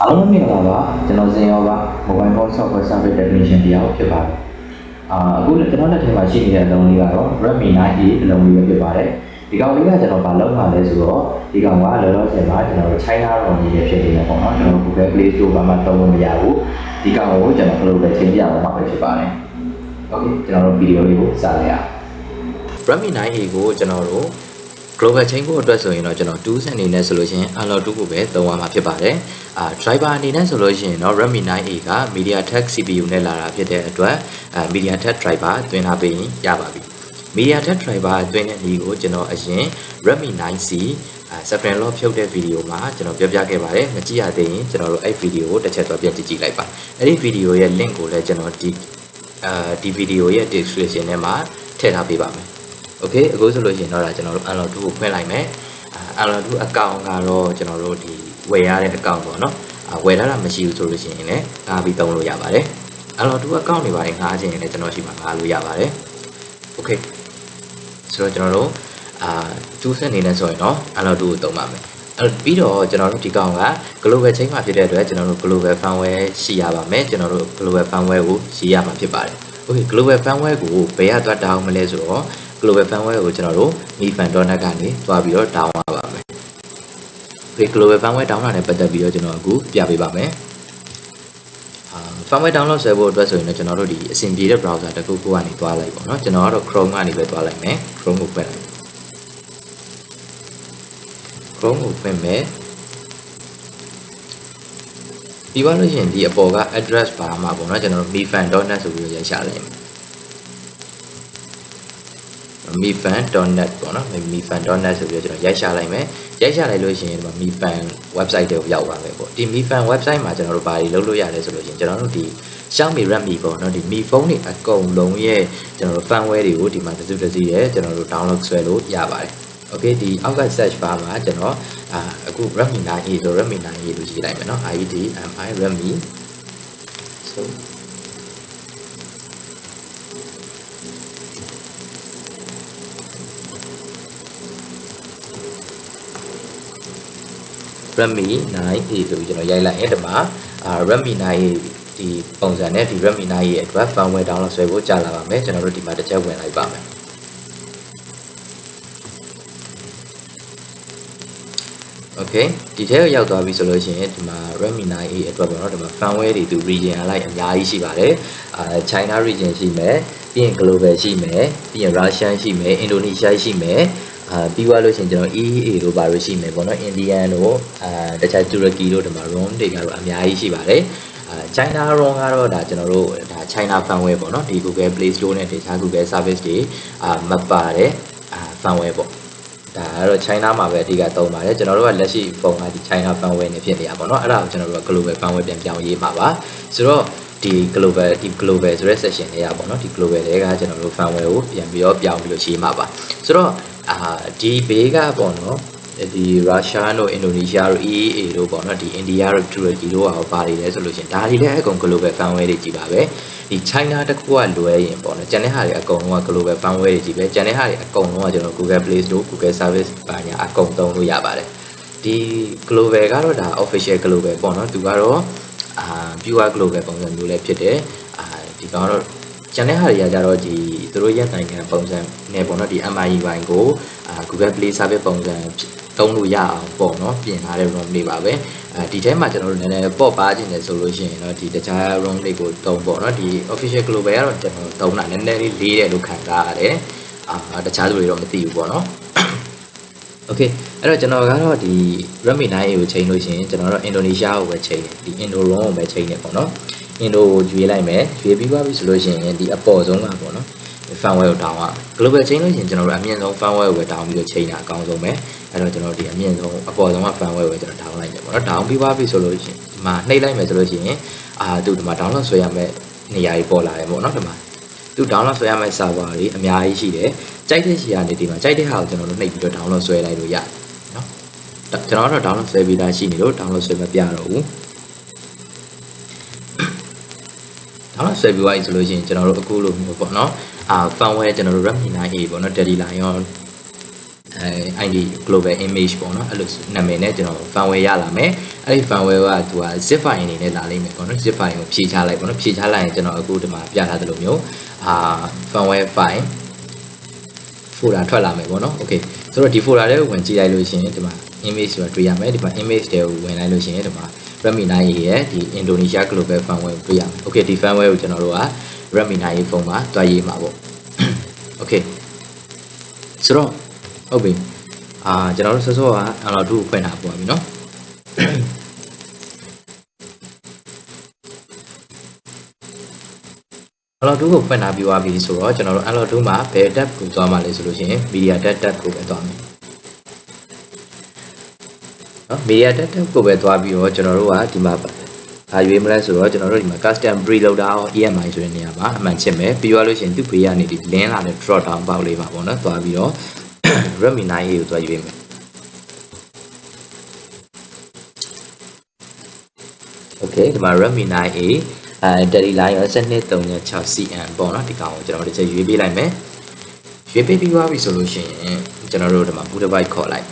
အားလုံးမင်္ဂလာပါကျွန်တော်ဇင်ရောပါ mobile phone software service technician တရားဖြစ်ပါတယ်အာအခုကျွန်တော်လက်ထဲမှာရှိနေတဲ့အလုံးလေးကတော့ Redmi 9A အလုံးလေးပဲဖြစ်ပါတယ်ဒီကောင်လေးကကျွန်တော်ဗာလောက်မှာလဲဆိုတော့ဒီကောင်ကလောလောဆယ်မှာကျွန်တော် China ရောင်းနေရဖြစ်နေတယ်ပေါ့နော်ကျွန်တော် Google Play Store ဘာမှသုံးလို့မရဘူးဒီကောင်ကိုကျွန်တော်ဘယ်လိုပဲချိန်ပြအောင်မှာပဲဖြစ်ပါတယ် Okay ကျွန်တော်တို့ဗီဒီယိုလေးကိုစလိုက်ရအောင် Redmi 9A ကိုကျွန်တော်တို့ global chain ဖို့အတွက်ဆိုရင်တော့ကျွန်တော်2အနေနဲ့ဆိုလို့ရှိရင် Android 2ကိုပဲသုံးရမှာဖြစ်ပါတယ်အာ driver အနေနဲ့ဆိုလို့ရှိရင်တော့ Redmi 9A က MediaTek CPU နဲ့လာတာဖြစ်တဲ့အတွက်အာ MediaTek driver သွင်းထားပေးရင်ရပါပြီ MediaTek driver သွင်းတဲ့နည်းကိုကျွန်တော်အရင် Redmi 9C အာ Spring Lock ဖြုတ်တဲ့ဗီဒီယိုမှာကျွန်တော်ပြောပြခဲ့ပါတယ်မကြည့်ရသေးရင်ကျွန်တော်တို့အဲ့ဗီဒီယိုကိုတစ်ချက်တော့ပြန်ကြည့်ကြည့်လိုက်ပါအဲ့ဒီဗီဒီယိုရဲ့ link ကိုလည်းကျွန်တော်ဒီအာဒီဗီဒီယိုရဲ့ description ထဲမှာထည့်ထားပေးပါမယ် โอเคအခုဆိုလို့ရှိရင်တော့ဒါကျွန်တော်တို့ unlock 2ကိုဖွင့်လိုက်မယ်အာ unlock 2 account ကတော့ကျွန်တော်တို့ဒီဝယ်ရတဲ့ account ပေါ့နော်အာဝယ်ထားတာမရှိဘူးဆိုလို့ရှိရင်လည်းငှားပြီးသုံးလို့ရပါတယ် unlock 2 account တွေပါတယ်ငှားခြင်းရင်လည်းကျွန်တော်ရှိမှာငှားလို့ရပါတယ်โอเคဆိုတော့ကျွန်တော်တို့အာ2ဆက်အနေနဲ့ဆိုရင်တော့ unlock 2ကိုသုံးပါမယ်အဲ့ပြီးတော့ကျွန်တော်တို့ဒီကောင်က global chain မှာဖြစ်တဲ့အတွက်ကျွန်တော်တို့ global firmware ရှိရပါမယ်ကျွန်တော်တို့ global firmware ကိုရှိရမှာဖြစ်ပါတယ် okay global firmware ကိုဘယ်ကသွားတောင်းမလဲဆိုတော့ global firmware ကိုကျွန်တော်တို့ mifan.net ကနေတွားပြီးတော့ down ရပါမယ်။ Okay global firmware down တာနဲ့ပတ်သက်ပြီးတော့ကျွန်တော်အခုပြပေးပါမယ်။အာ firmware download ဆွဲဖို့အတွက်ဆိုရင်တော့ကျွန်တော်တို့ဒီအဆင်ပြေတဲ့ browser တစ်ခုခုကနေတွားလိုက်ပေါ့နော်။ကျွန်တော်ကတော့ Chrome ကနေပဲတွားလိုက်မယ်။ Chrome ကိုဖွင့်လိုက်။ Chrome ကိုဖွင့်မယ်။ပြီးသွားလို့ရှိရင်ဒီအပေါ်က address bar မှာပေါ့နော်ကျွန်တော်တို့ mifan.net ဆိုပြီးတော့ရိုက်ရှာလိုက်မယ် mifan.net ပေါ့နော် mifan.net ဆိုပြီးတော့ကျွန်တော်ရိုက်ရှာလိုက်မယ်ရိုက်ရှာလိုက်လို့ရှိရင်ဒီမှာ mifan website တွေကိုရောက်သွားမယ်ပေါ့ဒီ mifan website မှာကျွန်တော်တို့ဘာတွေလုပ်လို့ရလဲဆိုလို့ရှိရင်ကျွန်တော်တို့ဒီ Xiaomi Redmi ပေါ့နော်ဒီ Mi phone တွေအကုန်လုံးရဲ့ကျွန်တော်တို့ firmware တွေကိုဒီမှာတစ်စုတစ်စည်းရဲ့ကျွန်တော်တို့ download ဆွဲလို့ရပါတယ် Okay ဒီအောက်က search bar မှာကျွန်တော်အာအခု Redmi 9A ဆို Redmi 9A လို့ရေးလိုက်မယ်နော် ID MI Redmi so Redmi 9A ဆိုပြီးကျွန်တော်ရိုက်လိုက်ရင်ဒီမှာအာ Redmi 9A ဒီပုံစံနဲ့ဒီ Redmi 9A ရဲ့အတွက် firmware download ဆွဲဖို့ကြာလာပါမယ်ကျွန်တော်တို့ဒီမှာတစ်ချက်ဝင်လိုက်ပါမယ် Okay ဒီထဲကိုရောက်သွားပြီဆိုလို့ရှိရင်ဒီမှာ Redmi 9A အတွက်ပေါ့နော်ဒီမှာ firmware တွေသူ region အလိုက်အများကြီးရှိပါတယ်အာ China region ရှိမယ်ပြီးရင် global ရှိမယ်ပြီးရင် Russian ရှိမယ် Indonesia ရှိမယ် အာပြီးသွားလို့ရှိရင်ကျွန်တော် EEA တို့ဘာလို့ရှိမယ်ပေါ့နော် Indian တို့အာတခြား Turkey တို့ဒီမှာ ROM တွေကတော့အများကြီးရှိပါတယ်အာ China ROM ကတော့ဒါကျွန်တော်တို့ဒါ China firmware ပေါ့နော်ဒီ Google Play Store နဲ့တခြား Google service တွေအာမပါတဲ့အာ firmware ပေါ့ဒါကတော့ China မှာပဲအဓိကသုံးပါတယ်ကျွန်တော်တို့ကလက်ရှိဖုန်းကဒီ China firmware နဲ့ဖြစ်နေတာပေါ့နော်အဲ့ဒါကိုကျွန်တော်တို့က global firmware ပြန်ပြောင်းရေးမှာပါဆိုတော့ဒီ global ဒီ global ဆိုတဲ့ section တွေကပေါ့နော်ဒီ global တွေကကျွန်တော်တို့ firmware ကိုပြန်ပြီးတော့ပြောင်းပြီးလို့ရေးမှာပါဆိုတော့ အာဒီဘေးကပေါ့နော်ဒီရုရှားတို့အင်ဒိုနီးရှားတို့ EEA တို့ပေါ့နော်ဒီအိန္ဒိယတို့တူရကီတို့ဟာပါနေလဲဆိုလို့ရှင်ဒါတွေလည်းအကုန် global firmware တွေကြီးပါပဲဒီ China တခုကလွဲရင်ပေါ့နော်ကျန်တဲ့ဟာတွေအကုန်လုံးက global firmware တွေကြီးပဲကျန်တဲ့ဟာတွေအကုန်လုံးကကျွန်တော် Google Play Store Google Service ဘာညာအကုန်သုံးလို့ရပါတယ်ဒီ global ကတော့ဒါ official global ပေါ့နော်သူကတော့အာ pure global ပုံစံမျိုးလည်းဖြစ်တယ်အာဒီကောင်ကတော့ကျန်တဲ့ဟာတွေကကြတော့ဒီသူ တို့ရဲ့နိုင်ငံပုံစံနဲ့ပေါ့နော်ဒီ MIUI ကိုအာ Google Play Service ပုံစံသုံးလို့ရအောင်ပေါ့နော်ပြင်ထားတဲ့ ROM တွေပါပဲအဲဒီထဲမှာကျွန်တော်တို့နည်းနည်းပေါ့ပါခြင်းတယ်ဆိုလို့ရှိရင်တော့ဒီတခြား ROM တွေကိုသုံးပေါ့နော်ဒီ official global ကတော့ကျွန်တော်သုံးတာနည်းနည်းလေးလေးတယ်လို့ခံစားရတယ်အာတခြားသူတွေတော့မသိဘူးပေါ့နော် Okay အဲ့တော့ကျွန်တော်ကတော့ဒီ Redmi 9A ကိုချိန်လို့ရှိရင်ကျွန်တော်တို့အင်ဒိုနီးရှားကိုပဲချိန်တယ်ဒီ Indo ROM ကိုပဲချိန်တယ်ပေါ့နော် Indo ကိုရွေးလိုက်မယ်ရွေးပြီးသွားပြီဆိုလို့ရှိရင်ဒီအပေါ်ဆုံးကပေါ့နော် firmware ကို down ရ global ချိန်လို့ရှိရင်ကျွန်တော်တို့အမြင့်ဆုံး firmware ကိုပဲ down ပြီးတော့ချိန်တာအကောင်းဆုံးပဲအဲ့တော့ကျွန်တော်ဒီအမြင့်ဆုံးအပေါ်ဆုံးက firmware ကိုကျွန်တော် down လိုက်တယ်ပေါ့နော် down ပြီးသွားပြီဆိုလို့ရှိရင်ဒီမှာနှိပ်လိုက်မယ်ဆိုလို့ရှိရင်အာသူဒီမှာ download ဆွဲရမယ့်နေရာကြီးပေါ်လာတယ်ပေါ့နော်ဒီမှာသူ download ဆွဲရမယ့် server တွေအများကြီးရှိတယ်ကြိုက်တဲ့ရှီကနေဒီမှာကြိုက်တဲ့ဟာကိုကျွန်တော်တို့နှိပ်ပြီးတော့ download ဆွဲလိုက်လို့ရတယ်နော်ကျွန်တော်ကတော့ download ဆွဲပြီးသားရှိနေလို့ download ဆွဲမပြတော့ဘူး download ဆွဲပြီးသွားပြီဆိုလို့ရှိရင်ကျွန်တော်တို့အခုလိုမျိုးပေါ့နော်အာ firmware ကျွန်တော်တို့ Redmi 9A ပေါ့နော် Daddy Lion အဲ ID global image ပေါ့နော်အဲ့လိုနာမည်နဲ့ကျွန်တော် firmware ရလာမယ်အဲ့ဒီ firmware ကသူက zip file အနေနဲ့လာလိမ့်မယ်ပေါ့နော် zip file ကိုဖြည့်ချလိုက်ပေါ့နော်ဖြည့်ချလိုက်ရင်ကျွန်တော်အခုဒီမှာပြထားသလိုမျိုးအာ firmware file folder ထွက်လာမယ်ပေါ့နော် okay ဆိုတော့ဒီ folder လေးကိုဝင်ကြည့်လိုက်လို့ရှိရင်ဒီမှာ image ဆိုတာတွေ့ရမယ်ဒီမှာ image တွေကိုဝင်လိုက်လို့ရှိရင်ဒီမှာ Redmi 9ရဲ့ဒီ Indonesia Global Firmware ကိုတွေ့ရမယ် okay ဒီ firmware ကိုကျွန်တော်တို့က Redmi 9ဖုန်းမှာတွားရေးမှာပေါ့ okay ဆိုတော့ဟုတ်ပြီအာကျွန်တော်တို့စောစောက Android 2ကိုဖွင့်တာပေါ့ပြီเนาะ Android 2ကိုဖွင့်ထားပြီးသွားပြီဆိုတော့ကျွန်တော်တို့ Android 2မှာဘယ် tab ကိုသွားမှာလဲဆိုလို့ရှိရင် Media tab tab ကိုပဲသွားမယ်နော် Media tab tab ကိုပဲသွားပြီးတော့ကျွန်တော်တို့ကဒီမှာအာရွေးမလဲဆိုတော့ကျွန်တော်တို့ဒီမှာ custom preloader ရော EMI ဆိုတဲ့နေရာမှာအမှန်ချစ်မယ်ပြီးသွားလို့ရှိရင်သူ့ဘေးကနေဒီ link လာတဲ့ drop down box လေးပါပေါ့နော်သွားပြီးတော့ Redmi 9A ကိုသွားရွေးမယ် Okay ဒီမှာ Redmi 9A အဲ Teleline ရော1236 cm ပေါ့နော်ဒီကောင်ကိုကျွန်တော်တို့တစ်ချက်ရွေးပေးလိုက်မယ်ရွေးပေးပြီးသွားပြီဆိုလို့ရှိရင်ကျွန်တော်တို့ဒီမှာ boot device ခေါ်လိုက်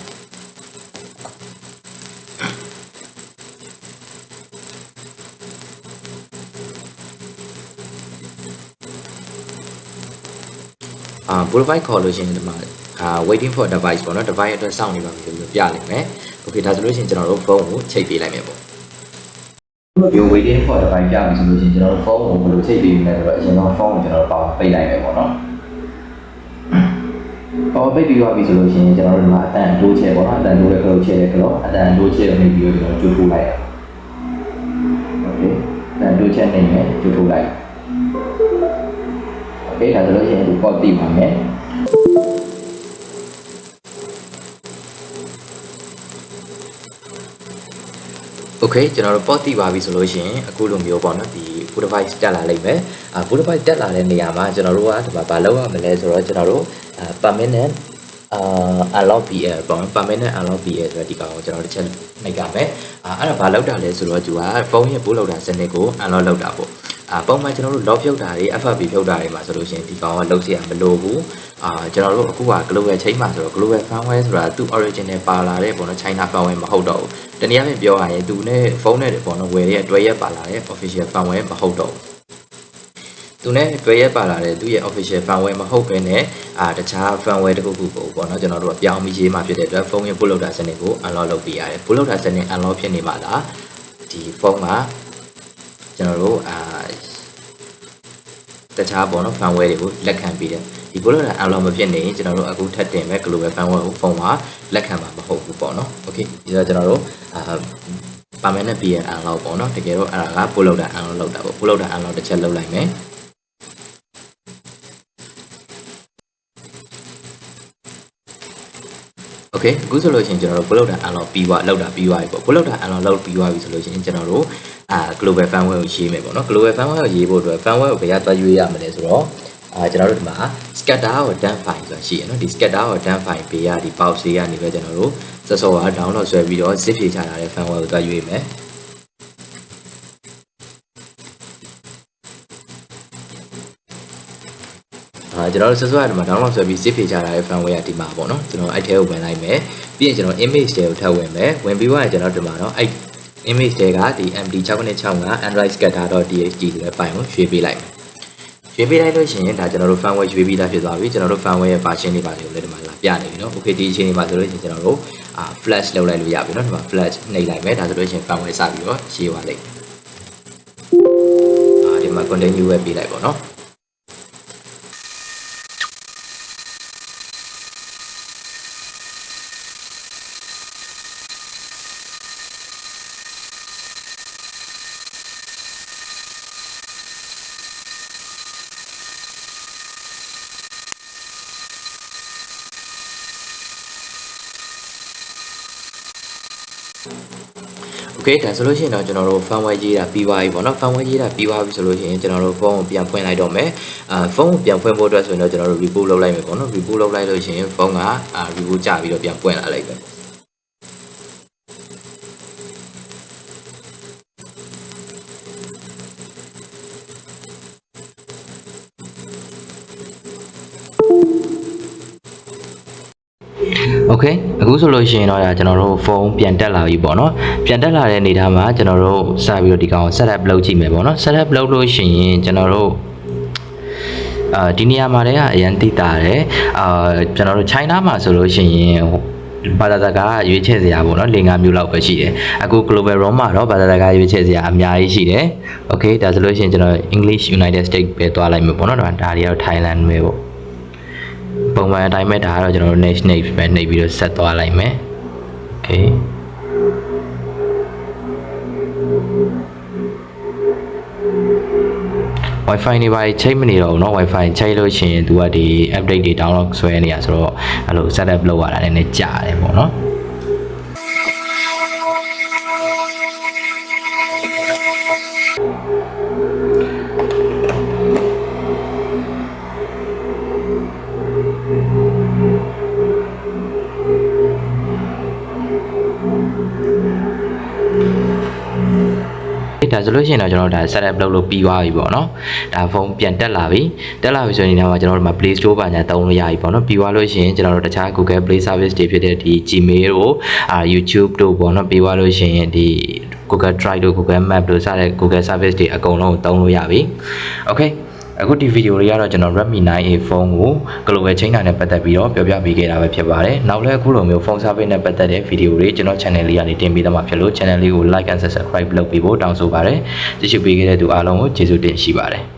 အာ boot device ခေါ်လို့ရှိရင်ဒီမှာအာ waiting for device ပေါ့နော် device အတွက်စောင့်နေပါပြီလို့ပြလိမ့်မယ် okay ဒါဆိုလို့ရှိရင်ကျွန်တော်တို့ဖုန်းကိုချိတ်ပေးလိုက်မယ်ပေါ့ဒီ waiting for တစ်ပိုင်းကြာပြီဆိုလို့ရှိရင်ကျွန်တော်တို့ဖုန်းကိုဘယ်လိုချိန်ပေးမလဲဆိုတော့အရင်ဆုံးဖုန်းကိုကျွန်တော်တို့ပေါင်းပိတ်လိုက်မယ်ပေါ့နော်။ပေါင်းပိတ်ပြီးသွားပြီဆိုလို့ရှိရင်ကျွန်တော်တို့ဒီမှာအတန်တိုးချဲပေါ့နော်အတန်တိုးတဲ့ကလို့ချဲတဲ့ကလို့အတန်တိုးချဲနေပြီးတော့ကျွန်တော်ကျိုးထိုးလိုက်ရအောင်။ Okay အတန်တိုးချဲနေမယ်ကျိုးထိုးလိုက်။ Okay ဒါဆိုလို့ရှိရင်ဒီ port တိပါမယ်။ Okay ကျွန်တော်တို့ port တည်ပါပြီဆိုလို့ရှိရင်အခုလိုမျိုးပေါ့နော်ဒီ boot device တက်လာလိမ့်မယ်အာ boot device တက်လာတဲ့နေရာမှာကျွန်တော်တို့ကဒီမှာဘာလုပ်ရမလဲဆိုတော့ကျွန်တော်တို့အာ permanent အာ unlock PL ပေါ့နော် permanent unlock PL ဆိုတဲ့ဒီကောင်ကိုကျွန်တော်တို့တစ်ချက်နှိပ်ရမယ်အာအဲ့ဒါဘာလုပ်တာလဲဆိုတော့သူကဖုန်းရဲ့ boot လောက်တာစနစ်ကို unlock လုပ်တာပေါ့ အာပုံမှန်ကျွန်တော်တို့ log ဖြုတ်တာတွေ FFP ဖြုတ်တာတွေမှာဆိုလို့ရှိရင်ဒီကောင်ကလုံးစရာမလိုဘူးအာကျွန်တော်တို့အခုက global chain မှာဆိုတော့ global firmware ဆိုတာသူ့ original ပါလာတဲ့ပေါ့နော် China firmware မဟုတ်တော့ဘူးတနည်းအားဖြင့်ပြောရရင်သူနဲ့ဖုန်းနဲ့ပေါ့နော်ဝယ်ရတဲ့တွဲရက်ပါလာတဲ့ official firmware မဟုတ်တော့ဘူးူနဲ့တွဲရပါလာတဲ့သူရဲ့ official firmware မဟုတ်ဘဲနဲ့အာတခြား firmware တခုခုကိုပေါ့နော်ကျွန်တော်တို့ကပြောင်းပြီးရေးမှဖြစ်တဲ့အတွက်ဖုန်းရဲ့ boot loader စနစ်ကို unlock လုပ်ပေးရတယ် boot loader စနစ် unlock ဖြစ်နေမှလားဒီဖုန်းက ကျွန်တော်တို့အာတခြားပေါ့နော် firmware တွေကိုလက်ခံပေးတယ်ဒီ boot loader unlock မဖြစ်နေရင်ကျွန်တော်တို့အခုထပ်တင်မဲ့ global firmware ကိုဖုန်းမှာလက်ခံမှာမဟုတ်ဘူးပေါ့နော် okay ဒီတော့ကျွန်တော်တို့အာ permanent BN unlock ပေါ့နော်တကယ်တော့အဲ့ဒါက boot loader unlock လုပ်တာပေါ့ boot loader unlock တစ်ချက်လုပ်လိုက်မယ် Okay အခုဆိုလို့ရှိရင်ကျွန်တော်တို့ bullet unlock ပြီးသွားလောက်တာပြီးသွားပြီပေါ့ bullet unlock လောက်ပြီးသွားပြီဆိုလို့ရှိရင်ကျွန်တော်တို့ အာ global firmware ကိုရေးမယ်ပေါ့နော် global firmware ကိုရေးဖို့အတွက် firmware ကိုဘယ်ကသွားရွေးရမလဲဆိုတော့အာကျွန်တော်တို့ဒီမှာ scatter ကို dump file ဆိုတာရှိရနော်ဒီ scatter ကို dump file ပေးရဒီ box လေးကနေပဲကျွန်တော်တို့စောစောက download ဆွဲပြီးတော့ zip ဖြည့်ချထားတဲ့ firmware ကိုသွားရွေးမယ်အာကျွန်တော်တို့ဆက်စွားဒီမှာ download ဆွဲပြီး zip ဖြည့်ချထားတဲ့ firmware ကဒီမှာပေါ့နော်ကျွန်တော်အဲ့ထဲကိုဝင်လိုက်မယ်ပြီးရင်ကျွန်တော် image တွေကိုထပ်ဝင်မယ်ဝင်ပြီးတော့ကျွန်တော်ဒီမှာတော့အဲ့ image တွေကဒီ MD6965 Android scatter.txt ဆိုတဲ့ file ကိုရွှေ့ပေးလိုက်မယ်ရွှေ့ပေးလိုက်လို့ရှိရင်ဒါကျွန်တော်တို့ firmware ရွှေ့ပြီးသားဖြစ်သွားပြီကျွန်တော်တို့ firmware ရဲ့ version တွေပါတယ်ကိုလည်းဒီမှာလာပြနေပြီเนาะ okay ဒီအချိန်ဒီမှာဆိုလို့ရှိရင်ကျွန်တော်တို့အာ flash လုပ်လိုက်လို့ရပြီเนาะဒီမှာ flash နှိပ်လိုက်မယ်ဒါဆိုလို့ရှိရင် firmware စပြီးတော့ရှင်းသွားလိမ့်မယ်အာဒီမှာ continue ပဲပေးလိုက်ပါเนาะ Okay ဒါဆိုလို့ရှိရင်တော့ကျွန်တော်တို့ firmware ရေးတာပြီးသွားပြီပေါ့နော် firmware ရေးတာပြီးသွားပြီဆိုလို့ရှိရင်ကျွန်တော်တို့ဖုန်းကိုပြန်ဖွင့်လိုက်တော့မယ်အာဖုန်းကိုပြန်ဖွင့်ဖို့အတွက်ဆိုရင်တော့ကျွန်တော်တို့ reboot လုပ်လိုက်မယ်ပေါ့နော် reboot လုပ်လိုက်လို့ရှိရင်ဖုန်းကအာ reboot ကြပြီးတော့ပြန်ပွင့်လာလိုက်ပဲ okay အခုဆိုလို့ရှိရင်တော့ကျွန်တော်တို့ဖုန်းပြန်တက်လာပြီပေါ့နော်ပြန်တက်လာတဲ့အနေထားမှာကျွန်တော်တို့စပြီးတော့ဒီကောင် setup လုပ်ကြည့်မယ်ပေါ့နော် setup လုပ်လို့ရှိရင်ကျွန်တော်တို့အာဒီနေရာမှာတည်းကအရန်တိတာတယ်အာကျွန်တော်တို့ China မှာဆိုလို့ရှိရင်ဘာသာစကားရွေးချယ်စရာပေါ့နော်၄၅မျိုးလောက်ပဲရှိတယ်အခု global room မှာတော့ဘာသာစကားရွေးချယ်စရာအများကြီးရှိတယ် okay ဒါဆိုလို့ရှိရင်ကျွန်တော် English United States ပဲသွားလိုက်မယ်ပေါ့နော်ဒါတွေကတော့ Thailand ပဲပေါ့ ပုံမှန်အတိုင်းပဲဒါကတော့ကျွန်တော်တို့ next next ပဲနှိပ်ပြီးတော့ဆက်သွားလိုက်မယ် okay Wi-Fi နေပါချိန်မနေတော့ဘူးเนาะ Wi-Fi ချိန်လို့ရှိရင် तू ကဒီ update တွေ download ဆွဲနေရဆိုတော့အဲ့လို setup လုပ်ရတာနည်းနည်းကြာတယ်ပေါ့เนาะ ဒါဆိုလို့ရှိရင်တော့ကျွန်တော်တို့ဒါ setup လုပ်လို့ပြီးသွားပြီပေါ့နော်ဒါဖုန်းပြန်တက်လာပြီတက်လာပြီဆိုရင်တော့ကျွန်တော်တို့မှာ Play Store ပါညာတုံးလို့ရပြီပေါ့နော်ပြီးသွားလို့ရှိရင်ကျွန်တော်တို့တခြား Google Play Service တွေဖြစ်တဲ့ဒီ Gmail တို့အာ YouTube တို့ပေါ့နော်ပြီးသွားလို့ရှိရင်ဒီ Google Drive တို့ Google Map တို့စတဲ့ Google Service တွေအကုန်လုံးကိုတုံးလို့ရပြီ Okay အခုဒီဗီဒီယိုလေးကတော့ကျွန်တော် Redmi 9A ဖုန်းကို global chain နဲ့ပတ်သက်ပြီးတော့ပြောပြပေးခဲ့တာပဲဖြစ်ပါတယ်။နောက်လည်းအခုလိုမျိုးဖုန်း service နဲ့ပတ်သက်တဲ့ဗီဒီယိုတွေကျွန်တော် channel လေးကနေတင်ပေးသွားမှာဖြစ်လို့ channel လေးကို like and subscribe လုပ်ပေးဖို့တောင်းဆိုပါတယ်။ကြည့်ရှုပေးခဲ့တဲ့သူအားလုံးကိုကျေးဇူးတင်ရှိပါတယ်။